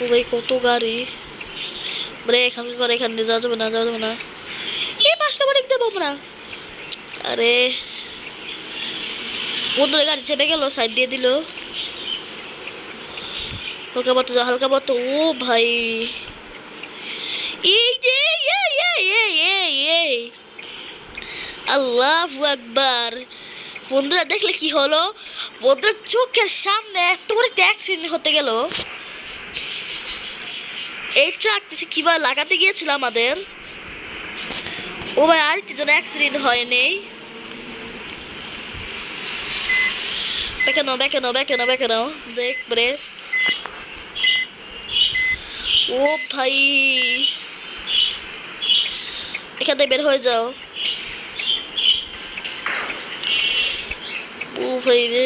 ও কত গাড়ি? ব্রে এখান করে এখান দিয়ে যাওয়া যাবে না, যাওয়া যাবে না। এই পাঁচটা বাড়ি দেবো আমরা আরে, বন্ধুরা গাড়ি চেপে গেল সাইড দিয়ে দিল। হালকা বাতো হালকা বাতো ও ভাই। এই যে আল্লাহ আকবার। বন্ধুরা দেখলে কি হলো? বন্ধুরা চোখের সামনে এত বড় অ্যাক্সিডেন্ট হতে গেল। এই ট্রাকটি কীভাবে লাগাতে গিয়েছিল আমাদের? ও ভাই, আর যেন অ্যাক্সিডেন্ট হয়নি বেঁকে নাও বেঁকে নাও বেঁকে নাও বেঁকে দেখ ব্রে ও ভাই। এখান থেকে বের হয়ে যাও। ও ভাই রে।